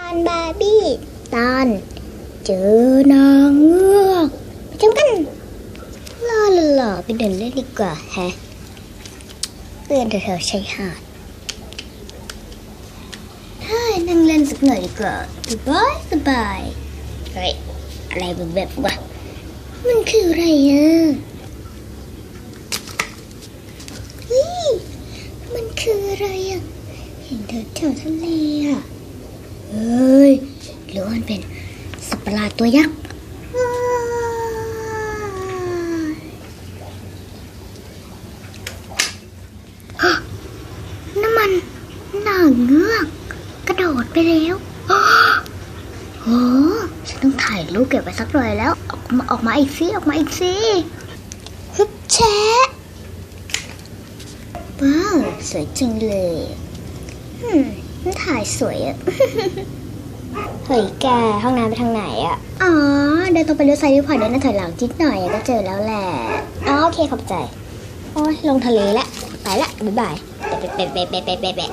ตอนบาร์บี้ตอนเจอนางเงือกไปชมกันล่อหล่อๆไปเดินเล่นดีกว่าแฮะเพื่อนแถวๆชายหาดเฮ้ยนั่งเล่นสักหน่อยดีกว่าสบายสบายเฮ้ยอะไรแบบแบบวะมันคืออะไรอะมันคืออะไรอะเห็นเธอแถวทะเลอะ เฮ้ยหรือมันเป็นสัตว์ประหลาดตัวยักษ์น้ำมันหนาเงือก กระโดดไปแล้วอ้โอ้ฉันต้องถ่ายรูปเก็บไว้สักหน่อยแล้ว ออกมาออกมาอีกสิออกมาอีกสิฮึบแชะว้าวสวยจังเลย มมันถ่ายสวยอะเฮ้ยแกห้องน้ำไปทางไหนอะอ๋อ เดินตรงไปเลี้ยวซ้ายเลี้ยวขวาเดินหน้าถอยหลังจิดหน่อยอะก็เจอแล้วแหละอ๋อโอเคขอบใจ โอ้ยลงทะเลแล้วไปละ บ๊ายบายเป๊ะเป๊ะเป๊ะเป๊ะเป๊ะเป๊ะ